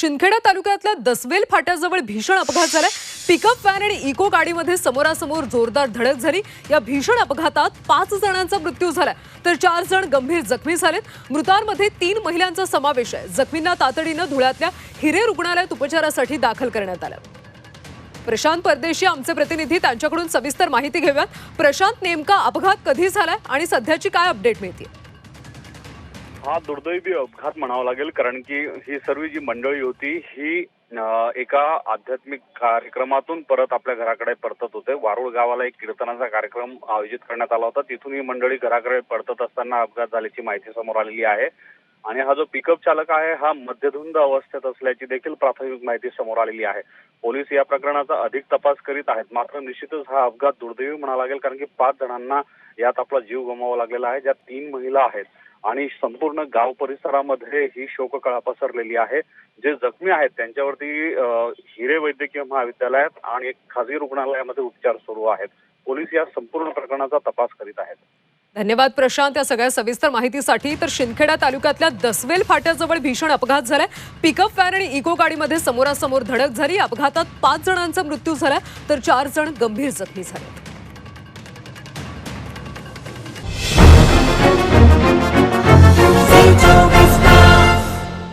शिंदखेडा तालुक्यातल्या दसवेल फाट्याजवळ भीषण अपघात झालाय. पिकअप व्हॅन आणि इको गाडीमध्ये समोरासमोर जोरदार धडक झाली. या भीषण अपघातात पाच जणांचा मृत्यू झालाय. तर चार जण गंभीर जखमी झालेत. मृतांमध्ये तीन महिलांचा समावेश आहे. जखमींना तातडीनं धुळ्यातल्या हिरे रुग्णालयात उपचारासाठी दाखल करण्यात आलं. प्रशांत परदेशी आमचे प्रतिनिधी त्यांच्याकडून सविस्तर माहिती घेऊयात. प्रशांत नेमका अपघात कधी झालाय आणि सध्याची काय अपडेट मिळते हा दुर्दैवी अपघात म्हणावा लागेल कारण की ही सर्व जी मंडळी होती ही एका आध्यात्मिक कार्यक्रमातून परत आपल्या घराकडे परतत होते. वारुळ गावाला एक कीर्तनाचा कार्यक्रम आयोजित करण्यात आला होता. तिथून ही मंडळी घराकडे परतत असताना अपघात झाल्याची माहिती समोर आलेली आहे. आणि हा जो पिकअप चालक आहे हा मध्यधुंद अवस्थेत असल्याची देखील प्राथमिक माहिती समोर आलेली आहे. पोलीस या प्रकरणाचा अधिक तपास करीत आहेत. मात्र निश्चितच हा अपघात दुर्दैवी म्हणावा लागेल कारण की पाच जणांना यात आपला जीव गमवावा लागलेला आहे ज्या तीन महिला आहेत. आणि संपूर्ण गाव परिसरामध्ये ही शोककळा पसरलेली आहे. जे जखमी आहेत त्यांच्यावरती हिरे वैद्यकीय महाविद्यालयात आणि एक खाजगी रुग्णालयामध्ये उपचार सुरू आहेत. पोलीस या संपूर्ण प्रकरणाचा तपास करीत आहेत. धन्यवाद प्रशांत या सगळ्या सविस्तर माहितीसाठी. तर शिंदखेडा तालुक्यातल्या दसवेल फाट्याजवळ भीषण अपघात झालाय. पिकअप व्हॅन आणि इको गाडीमध्ये समोरासमोर धडक झाली. अपघातात पाच जणांचा मृत्यू झाला. तर चार जण गंभीर जखमी झाले